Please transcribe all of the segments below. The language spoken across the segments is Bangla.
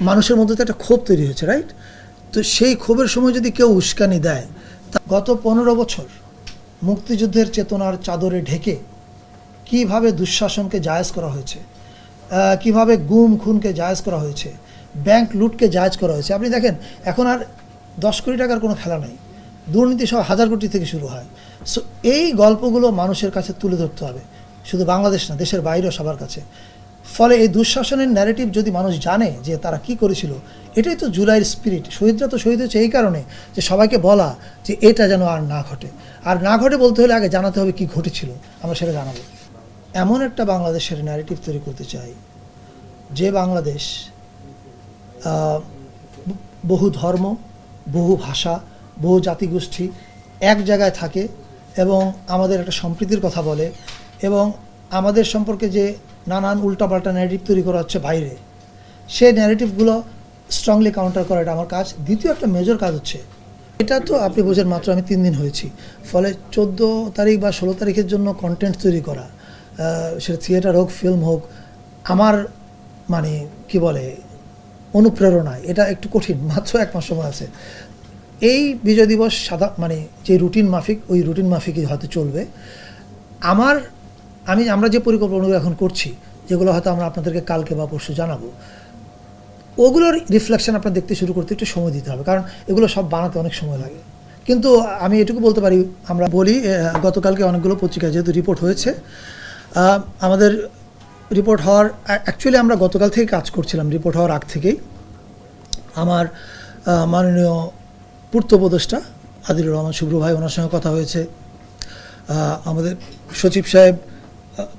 মানুষের মধ্যে তো একটা ক্ষোভ তৈরি হয়েছে রাইট তো সেই ক্ষোভের সময় যদি কেউ উস্কানি দেয়, তা গত পনেরো বছর মুক্তিযুদ্ধের চেতনার চাদরে ঢেকে কীভাবে দুঃশাসনকে জায়জ করা হয়েছে? কীভাবে গুম খুনকে জায়জ করা হয়েছে? ব্যাংক লুটকে জায়জ করা হয়েছে? আপনি দেখেন, এখন আর দশ কোটি টাকার কোনো খেলা নেই। দুর্নীতি সব হাজার কোটি থেকে শুরু হয়। সো এই গল্পগুলো মানুষের কাছে তুলে ধরতে হবে। শুধু বাংলাদেশ না, দেশের বাইরেও সবার কাছে। ফলে এই দুঃশাসনের ন্যারেটিভ যদি মানুষ জানে যে তারা কি করেছিল, এটাই তো জুলাইয়ের স্পিরিট শহীদরা তো শহীদ হয়েছে এই কারণে যে সবাইকে বলা যে এটা যেন আর না ঘটে। আর না ঘটে বলতে হলে আগে জানাতে হবে কি ঘটেছিল, আমরা সেটা জানাব। এমন একটা বাংলাদেশের ন্যারেটিভ তৈরি করতে চাই, যে বাংলাদেশ বহু ধর্ম, বহু ভাষা, বহু জাতিগোষ্ঠী এক জায়গায় থাকে এবং আমাদের একটা সম্প্রীতির কথা বলে এবং আমাদের সম্পর্কে যে নানান উল্টাপাল্টা ন্যারেটিভ তৈরি করা হচ্ছে বাইরে, সেই ন্যারেটিভগুলো স্ট্রংলি কাউন্টার করা এটা আমার কাজ। দ্বিতীয় একটা মেজর কাজ হচ্ছে, এটা তো আপনি বোঝেন মাত্র আমি তিন দিন হয়েছি। ফলে চোদ্দ তারিখ বা ষোলো তারিখের জন্য কন্টেন্ট তৈরি করা সেটা থিয়েটার হোক ফিল্ম হোক, আমার মানে কি বলে অনুপ্রেরণায় এটা একটু কঠিন, মাত্র এক মাস সময় আছে। এই বিজয় দিবস সাদা মানে যে রুটিন মাফিক, ওই রুটিন মাফিকই হয়তো চলবে। আমার আমি, আমরা যে পরিকল্পনাগুলো এখন করছি, যেগুলো হয়তো আমরা আপনাদেরকে কালকে বা পরশু জানাব, ওগুলোর রিফ্লেকশন আপনার দেখতে শুরু করতে একটু সময় দিতে হবে, কারণ এগুলো সব বানাতে অনেক সময় লাগে। কিন্তু আমি এটুকু বলতে পারি, আমরা বলি গতকালকে অনেকগুলো পত্রিকায় যেহেতু রিপোর্ট হয়েছে আমাদের রিপোর্ট হওয়ার অ্যাকচুয়ালি আমরা গতকাল থেকে কাজ করছিলাম রিপোর্ট হওয়ার আগ থেকেই। আমার মাননীয় পূর্ত উপদেষ্টা আদিলুর রহমান শুভ্র ভাই ওনার সঙ্গে কথা হয়েছে। আমাদের সচিব সাহেব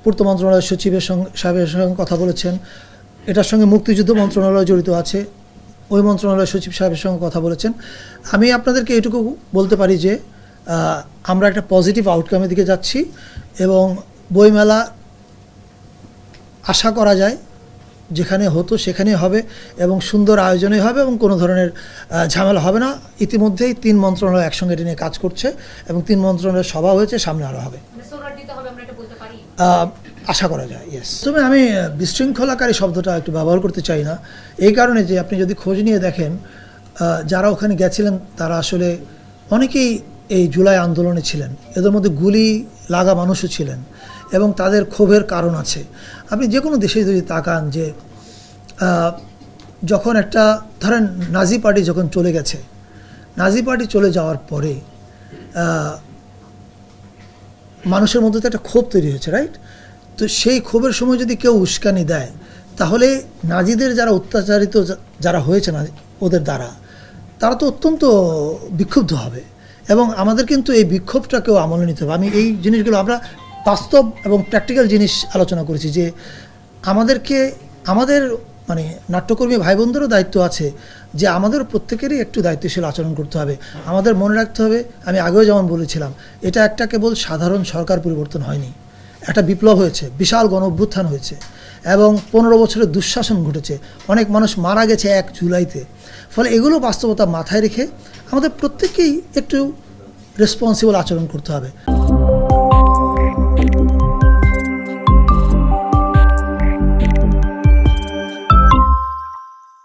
পূর্ত মন্ত্রণালয়ের সচিবের সঙ্গে, সাহেবের সঙ্গে কথা বলেছেন। এটার সঙ্গে মুক্তিযুদ্ধ মন্ত্রণালয় জড়িত আছে। ওই মন্ত্রণালয়ের সচিব সাহেবের সঙ্গে কথা বলেছেন। আমি আপনাদেরকে এটুকু বলতে পারি যে আমরা একটা পজিটিভ আউটকামের দিকে যাচ্ছি এবং বইমেলা আশা করা যায় যেখানে হতো সেখানেই হবে এবং সুন্দর আয়োজনে হবে এবং কোনো ধরনের ঝামেলা হবে না। ইতিমধ্যেই তিন মন্ত্রণালয় একসঙ্গে এটা নিয়ে কাজ করছে এবং তিন মন্ত্রণালয়ের সভা হয়েছে, সামনে আরও হবে। আশা করা যায় ইয়েস তবে আমি বিশৃঙ্খলাকারী শব্দটা একটু ব্যবহার করতে চাই না। এই কারণে যে আপনি যদি খোঁজ নিয়ে দেখেন যারা ওখানে গেছিলেন, তারা আসলে অনেকেই এই জুলাই আন্দোলনে ছিলেন। এদের মধ্যে গুলি লাগা মানুষও ছিলেন এবং তাদের ক্ষোভের কারণ আছে। আপনি যে কোনো দেশে যদি তাকান যে যখন একটা, ধরেন নাজি পার্টি যখন চলে গেছে, নাজি পার্টি চলে যাওয়ার পরে মানুষের মধ্যে তো একটা ক্ষোভ তৈরি হয়েছে রাইট তো সেই ক্ষোভের সময় যদি কেউ উস্কানি দেয়, তাহলে নাজিদের যারা অত্যাচারিত যারা হয়েছে না, ওদের দ্বারা, তারা তো অত্যন্ত বিক্ষুব্ধ হবে। এবং আমাদের কিন্তু এই বিক্ষোভটাকেও আমলে নিতে হবে। আমি এই জিনিসগুলো, আমরা বাস্তব এবং প্র্যাকটিক্যাল জিনিস আলোচনা করেছি যে আমাদেরকে, আমাদের মানে নাট্যকর্মী ভাই বোনদেরও দায়িত্ব আছে যে আমাদের প্রত্যেকেরই একটু দায়িত্বশীল আচরণ করতে হবে। আমাদের মনে রাখতে হবে, আমি আগেও যেমন বলেছিলাম, এটা একটা কেবল সাধারণ সরকার পরিবর্তন হয়নি। একটা বিপ্লব হয়েছে, বিশাল গণ অভ্যুত্থান হয়েছে এবং পনেরো বছরের দুঃশাসন ঘটেছে। অনেক মানুষ মারা গেছে এক জুলাইতে। ফলে এগুলো বাস্তবতা মাথায় রেখে আমাদের প্রত্যেকেই একটু রেসপন্সিবল আচরণ করতে হবে।